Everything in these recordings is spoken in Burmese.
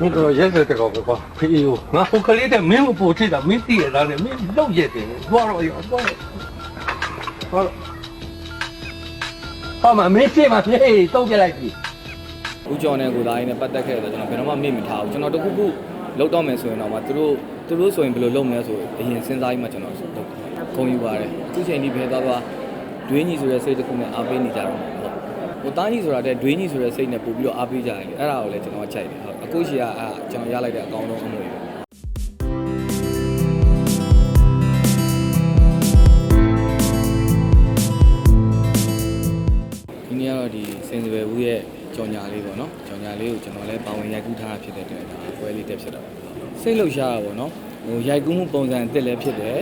မင်းတို့ရက်စက်တကောပဲကွာဖေးကိုငါဟိုကလေးတဲ့မင်းကိုပို့ထိတာမင်းသိရတာနဲ့မင်းလောက်ရက်တယ်သွားတော့ရောသွားတော့သွားတော့ဟာမမင်းပြေးမပြေးတော့ပြလိုက်ပြီဦးကျော်နဲ့ကိုသားရင်းနဲ့ပတ်သက်ခဲ့တယ်ကျွန်တော်ဘယ်တော့မှမေ့မထားဘူးကျွန်တော်တခုခုလောက်တော့မယ်ဆိုရင်တော့မှသူတို့သူတို့ဆိုရင်ဘယ်လိုလုပ်မလဲဆိုအရင်စဉ်းစားပြီးမှကျွန်တော်လုပ်ဂုံယူပါတယ်အခုချိန်ဒီဘယ်သွားသွားဒွေးညီဆိုတဲ့စိတ်တစ်ခုနဲ့အားပေးနေကြတော့မှာပေါ့ ဟိုတားညီဆိုတာတဲ့ဒွေးညီဆိုတဲ့စိတ်နဲ့ပို့ပြီးတော့အားပေးကြတယ်လေအဲ့ဒါကိုလည်းကျွန်တော်ကချိန်တယ်ဟုတ်အခုရှိကအဲ့ကျွန်တော်ရလိုက်တဲ့အကောင်းဆုံးအမွေပဲဒီနေ့ကတော့ဒီစင်စပယ်ဘူးရဲ့ကြော်ညာလေးပေါ့နော်ကြော်ညာလေးကိုကျွန်တော်လည်းပါဝင်ရိုက်ကူးထားတာဖြစ်တဲ့အတွက်ဒါပွဲလေးတက်ဖြစ်တာပါစိတ်လှုပ်ရှားတာပေါ့နော်ဟိုရိုက်ကူးမှုပုံစံအသစ်လည်းဖြစ်တယ်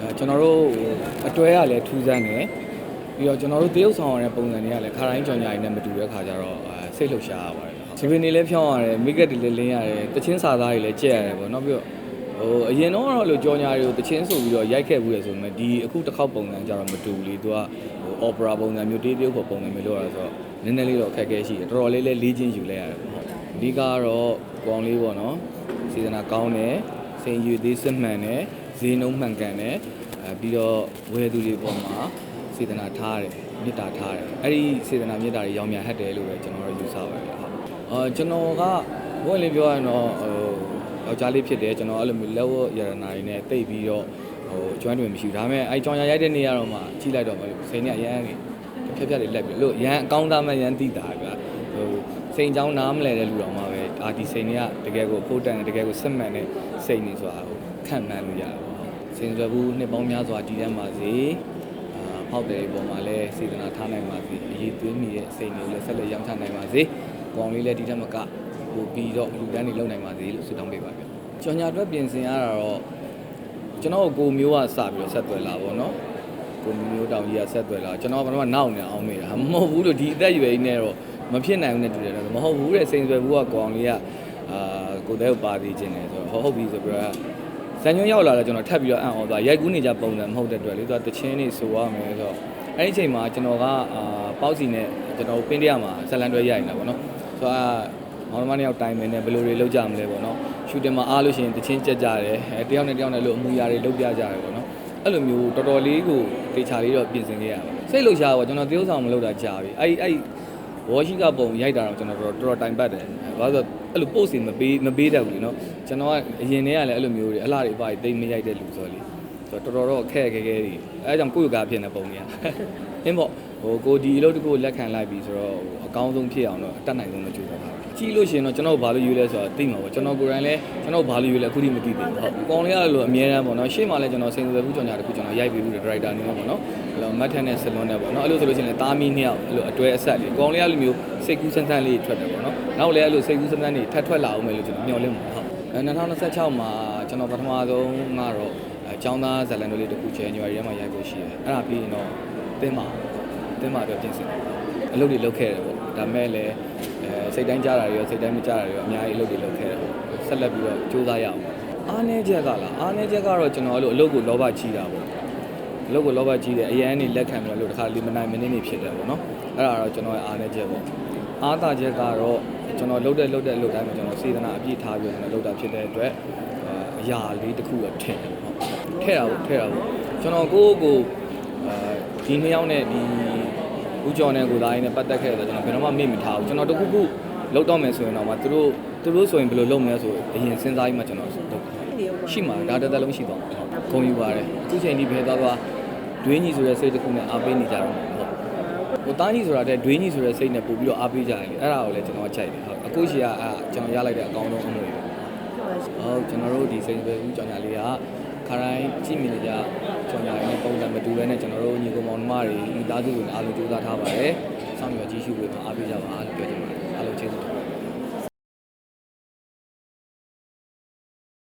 အဲကျွန်တော်တို့ဟိုအတွဲကလည်းထူးဆန်းတယ် ပြီးတော့ကျွန်တော်တို့တရုပ်ဆောင်ရတဲ့ပုံစံတွေကလည်းခါတိုင်းကြော်ညာရည်နဲ့မတူတဲ့ခါကျတော့အဲစိတ်လှုပ်ရှားရပါတယ်ဒီပင်တွေလည်းဖြောင်းရတယ်မိကက်တွေလည်းလင်းရတယ်တချင်းစာသားတွေလည်းကြက်ရတယ်ပေါ့နော်ပြီးတော့ဟိုအရင်တော့ကတော့လို့ကြော်ညာတွေကိုတချင်းဆိုပြီးတော့ရိုက်ခဲ့ဘူးလေဆိုမှဒီအခုတစ်ခေါက်ပုံစံကျတော့မတူဘူးလေသူကဟို opera ပုံစံမျိုးတေးတရုပ်ပုံစံမျိုးလို့ရဆိုတော့နည်းနည်းလေးတော့အခက်အခဲရှိတယ်တော်တော်လေးလည်းလေးချင်းယူလဲရတယ်ပေါ့အဓိကကတော့ကောင်းလေးပေါ့နော်စေတနာကောင်းတယ်စိန်ယူသေးစစ်မှန်တယ်ဈေးနှုန်းမှန်ကန်တယ်အဲပြီးတော့ဝယ်သူတွေပေါ်မှာ စေတနာထားတယ်မေတ္တာထားတယ်အဲ့ဒီစေတနာမေတ္တာတွေရောင်မြန်ဟတ်တယ်လို့ပဲကျွန်တော်တို့ယူဆပါတယ်ဟုတ်အာကျွန်တော်ကဘုန်းလေးပြောရရင်တော့ဟိုယောက်ျားလေးဖြစ်တယ်ကျွန်တော်အဲ့လိုမျိုးလက်ဝတ်ရတနာတွေနဲ့တိတ်ပြီးတော့ဟိုကျွမ်းတွင်မရှိဘူးဒါပေမဲ့အဲ့ကြောင်ရရိုက်တဲ့နေရာတော့မှကြီးလိုက်တော့မှစိန်နဲ့အရန်ဖြတ်ဖြတ်တွေလက်ပြီးလို့ရန်အကောင်းသားမှရန်တိတာကဟိုစိန်ချောင်းနားမလဲတဲ့လူတော်မှပဲအာဒီစိန်တွေကတကယ်ကိုဖို့တန်တယ်တကယ်ကိုစစ်မှန်တဲ့စိန်နေဆိုတာဟိုခံမှန်းလို့ရတယ်ပေါ့စိန်စွဲဘူးနှစ်ပေါင်းများစွာတည်တတ်ပါစေ အာဖောက်တယ်ပုံမှာလဲစေတနာထားနိုင်ပါစေအရေးသွင်းမိရဲ့စိန်တွေကိုလည်းဆက်လက်ရောင်းချနိုင်ပါစေကောင်းလေးလည်းဒီထက်မကဟိုပြီးတော့လူတန်းတွေလုံနိုင်ပါစေလို့ဆုတောင်းပေးပါဗျကျော်ညာအတွက်ပြင်ဆင်ရတာတော့ကျွန်တော်ကိုမျိုးကစပြီးတော့ဆက်သွယ်လာပါတော့ကိုမျိုးတောင်ကြီးကဆက်သွယ်လာကျွန်တော်ကဘာမှနောက်နေအောင်မေးတာမဟုတ်ဘူးလို့ဒီအသက်အရွယ်ကြီးနဲ့တော့မဖြစ်နိုင်ဘူးနဲ့တူတယ်တော့မဟုတ်ဘူးတဲ့စိန်ဆွဲဘူးကကောင်လေးကအာကိုတဲ့ကိုပါသေးခြင်းတယ်ဆိုတော့ဟုတ်ပြီဆိုပြီးတော့ ဇန်ညွန့်ရောက်လာတော့ကျွန်တော်ထပ်ပြီးတော့အံ့ဩသွားရိုက်ကူးနေကြပုံစံမဟုတ်တဲ့အတွက်လေသူကတချင်းနေဆိုရမယ်ဆိုတော့အဲ့ဒီအချိန်မှာကျွန်တော်ကအာပေါက်စီနဲ့ကျွန်တော်ပင်းတရမှာဇလန်တွဲရိုက်နေတာပေါ့နော်ဆိုတော့မောင်နှမနှစ်ယောက်တိုင်ပင်နဲ့ဘယ်လိုတွေလုပ်ကြမလဲပေါ့နော်ရှူတင်မှာအားလို့ရှိရင်တချင်းကြက်ကြတယ်အဲတယောက်နဲ့တယောက်နဲ့လို့အမူအရာတွေလုပ်ပြကြတယ်ပေါ့နော်အဲ့လိုမျိုးတော်တော်လေးကိုတေချာလေးတော့ပြင်ဆင်ခဲ့ရပါတယ်စိတ်လှုပ်ရှားပါကျွန်တော်တရုပ်ဆောင်မလုပ်တာကြာပြီအဲ့အဲ့ ဝါရှိကပုံရိုက်တာတော့ကျွန်တော်တော်တော်တိုင်ပတ်တယ်ဘာလို့ဆိုအဲ့လို post တွေမပေးမပေးတတ်ဘူးလေနော်ကျွန်တော်ကအရင်တည်းကလည်းအဲ့လိုမျိုးတွေအလှတွေပါတိတ်မရိုက်တဲ့လူဆိုလေတော်တော်တော့ခက်ခဲခဲတွေအဲကြောင့်ကိုယ့်ကားဖြစ်နေပုံတွေကအင်းပေါ့ဟိုကိုဒီအလုပ်တစ်ခုလက်ခံလိုက်ပြီဆိုတော့အကောင်းဆုံးဖြစ်အောင်တော့အတတ်နိုင်ဆုံးမကြိုးစားပါ ကြည့်လို့ရှိရင်တော့ကျွန်တော်ဘာလို့ယူလဲဆိုတော့သိမှာပေါ့ကျွန်တော်ကိုယ်တိုင်လည်းကျွန်တော်ဘာလို့ယူလဲအခုထိမသိသေးဘူးဟုတ်အကောင်လေးကလည်းအမြဲတမ်းပေါ့နော်ရှေ့မှာလည်းကျွန်တော်စိန်သွယ်ဘူးကြောင်ညာတခုကျွန်တော်ရိုက်ပြီးဘူးဒရိုက်တာအနေနဲ့ပေါ့နော်အဲ့လိုမတ်ထက်နဲ့ဆလွန်နဲ့ပေါ့နော်အဲ့လိုဆိုလို့ရှိရင်လည်းတာမီနှစ်ယောက်အဲ့လိုအတွဲအဆက်လေးအကောင်လေးကလိုမျိုးစိတ်ကူးဆန်းဆန်းလေးထွက်တယ်ပေါ့နော်နောက်လည်းအဲ့လိုစိတ်ကူးဆန်းဆန်းလေးထပ်ထွက်လာအောင်မယ်လို့ကျွန်တော်မျှော်လင့်ပါဟုတ်အဲ2026မှာကျွန်တော်ပထမဆုံးကတော့အចောင်းသားဇလန်တို့လေးတစ်ခုချဲညွာရီထဲမှာရိုက်ဖို့ရှိတယ်အဲ့ဒါပြီးရင်တော့တင်းမှာတင်းမှာအတွက်ပြင်ဆင်တယ်အလုပ်တွေလုပ်ခဲ့တယ်ပေါ့ ဒါမဲ့လည်းအဲစိတ်တိုင်းကြတာတွေရောစိတ်တိုင်းမကြတာတွေရောအများကြီးအလုပ်တွေလုပ်ခဲ့တယ်ပေါ့ဆက်လက်ပြီးတော့စူးစမ်းရအောင်အားနေချက်ကလားအားနေချက်ကတော့ကျွန်တော်အဲ့လိုအလုပ်ကိုလောဘကြီးတာပေါ့အလုပ်ကိုလောဘကြီးတယ်အရန်နေလက်ခံပြီးတော့လို့တခါလီမနိုင်မနေနေဖြစ်တယ်ပေါ့နော်အဲ့ဒါတော့ကျွန်တော်ရဲ့အားနေချက်ပေါ့အားသာချက်ကတော့ကျွန်တော်လုပ်တဲ့လုပ်တဲ့အလုပ်တိုင်းမှာကျွန်တော်စေတနာအပြည့်ထားပြီးတော့ကျွန်တော်လုပ်တာဖြစ်တဲ့အတွက်အရာလေးတစ်ခုတော့ထည့်တယ်ပေါ့ထည့်တာပေါ့ထည့်တာပေါ့ကျွန်တော်ကိုယ့်ကိုယ်အဲဒီနှစ်ယောက်နဲ့ဒီ ဦးကျော်နဲ့ကိုသားရင်းနဲ့ပတ်သက်ခဲ့တယ်ကျွန်တော်ဘယ်တော့မှမေ့မထားဘူးကျွန်တော်တခုခုလောက်တော့မယ်ဆိုရင်တော့မှသူတို့သူတို့ဆိုရင်ဘယ်လိုလုပ်မလဲဆိုအရင်စဉ်းစားပြီးမှကျွန်တော်လုပ်ရှိမှာဒါတစ်သက်လုံးရှိပါဘူးဂုံယူပါတယ်အခုချိန်ဒီဘယ်သွားသွားဒွေးကြီးဆိုတဲ့စိတ်တစ်ခုနဲ့အားပေးနေကြတော့ဟုတ်ဟိုတားကြီးဆိုတာတဲ့ဒွေးကြီးဆိုတဲ့စိတ်နဲ့ပို့ပြီးတော့အားပေးကြတယ်လေအဲ့ဒါကိုလည်းကျွန်တော်ကချိန်တယ်ဟုတ်အခုရှိကအဲ့ကျွန်တော်ရလိုက်တဲ့အကောင်းဆုံးအမှုတွေဟုတ်ကျွန်တော်တို့ဒီစိတ်ပဲဦးကြောင်ညာလေးက ခရိုင်းကြည့်မိနေကြကြောင်ညာလေးနဲ့ပုံစံမတူဘဲနဲ့ကျွန်တော်တို့ညီကောင်မောင်နှမတွေမိသားစုတွေအားလုံးကြိုးစားထားပါတယ်။စောင့်မျှော်ကြည့်ရှုပေးပါအားပေးကြပါလို့ပြောချင်ပါတယ်။အားလုံးကျေးဇူးတင်ပါတယ်